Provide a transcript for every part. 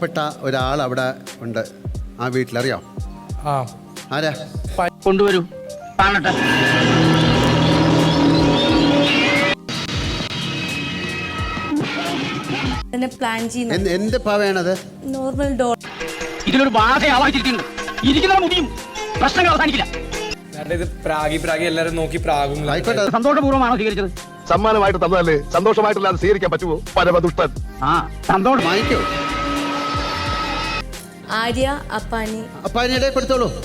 പറയപ്പെട്ട ഒരാൾ അവിടെ ഉണ്ട്. ആ വീട്ടിലറിയോ? ആ. ആരാ? കൊണ്ടുവരൂ. കാണട്ടെ. തന്നെ പ്ലാൻ ചെയ്യുന്ന. എന്ത് എന്ത് പാവയാണത്? നോർമൽ ഡോർ ഇതിലൊരു ബാധ ആവാഹിച്ചിരിക്കുന്നു ഇരിക്കുന്ന മുടിയും പ്രശ്നങ്ങൾ അവസാനിക്കില്ല. എന്നിട്ട് ഇത് പ്രാഗി പ്രാഗി എല്ലാരും നോക്കി പ്രാഗും ആയിക്കോട്ടെ. സന്തോഷപൂർവമാണോ സ്വീകരിച്ചത്? സമ്മാനമായിട്ട് തന്നതല്ലേ? സന്തോഷമായിട്ടല്ലാതെ സ്വീകരിക്കാൻ പറ്റുമോ? പരമദുഷ്ടൻ. ആ സന്തോഷം. വാങ്ങിക്കോ ആര്യ അപ്പാനി. അപ്പൊ അതിനിടെ കൊടുത്തോളൂ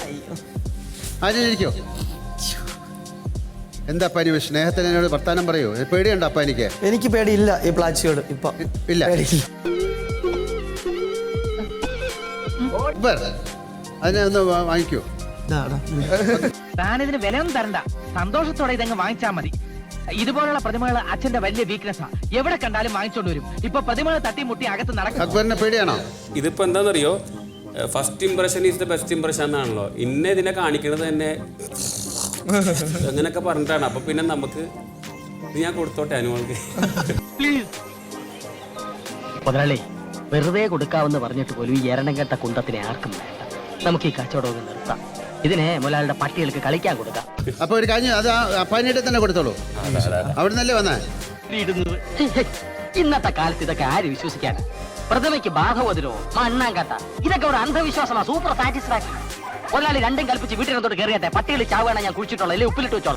അതിനിരിക്കോ എന്താ പനി സ്നേഹത്തിന് എന്നോട് വർത്താനം പറയൂ. പേടിയുണ്ടോ അപ്പ എനിക്ക് എനിക്ക് പേടിയില്ല ഈ പ്ലാച്ചിയോട് ഇപ്പൊ. ഇല്ല. പേടിയില്ല. അക്ബർ, അതിനെ ഒന്ന് വാ- വാങ്ങിക്കൂ. ഇതാടാ. വിലയൊന്നും തരണ്ട. സന്തോഷത്തോടെ ഇതങ്ങ് വാങ്ങിച്ചാൽ മതി. ഇതുപോലുള്ള പ്രതിമകൾ അച്ഛന്റെ വലിയ വീക്ക്നെസ്സാ എവിടെ കണ്ടാലും വാങ്ങിച്ചോണ്ട് വരും. ഇപ്പൊ പ്രതിമകൾ തട്ടിമുട്ടി അകത്ത് നടക്കും. അക്ബറിനെ പേടിയാണോ? ഇതിപ്പോ എന്താണെന്നറിയോ first impression is the best impression ആണല്ലോ ഇന്നെ ഇതിനെ കാണിക്കണത് തന്നെ അങ്ങനെയൊക്കെ പറഞ്ഞിട്ടാണ്. അപ്പൊ പിന്നെ നമുക്ക് ഇത് ഞാൻ കൊടുത്തോട്ടെ അനുമോൾക്ക്? പ്ലീസ് മുതലാളി വെറുതെ കൊടുക്കാമെന്ന് പറഞ്ഞിട്ട് പോലും ഈ എരണം കെട്ട കുന്തത്തിനെ ആർക്കും വേണ്ട. നമുക്ക് ഈ കച്ചവടം ഒന്ന് നിർത്താം. ഇതിനെ മുതലാളിയുടെ പട്ടികൾക്ക് കളിക്കാൻ കൊടുക്കാം. അപ്പൊ ഒരു കാര്യം അത് അപ്പാനിയുടെ തന്നെ കൊടുത്തോളൂ. അവിടെ നിന്നല്ലേ വന്നേ? ഇടുന്നത് ഇന്നത്തെ കാലത്ത് ഇതൊക്കെ ആര് വിശ്വസിക്കാനാ? പ്രതിമയ്ക്ക് ബാധവതിരോ മണ്ണാങ്കട്ട ഇതൊക്കെ ഒരു അന്ധവിശ്വാസമാണ് സൂപ്പർ സാറ്റിസ്ഫാക്ഷൻ ഒരാൾ രണ്ടും കൽപ്പിച്ച് വീട്ടിനകത്തോട്ട് കയറിയട്ടെ പട്ടികൾ ചാവുകയാണ് ഞാൻ കുഴിച്ചിട്ടുള്ളത് അല്ലെങ്കിൽ ഉപ്പിലിട്ട് വെച്ചോളാം.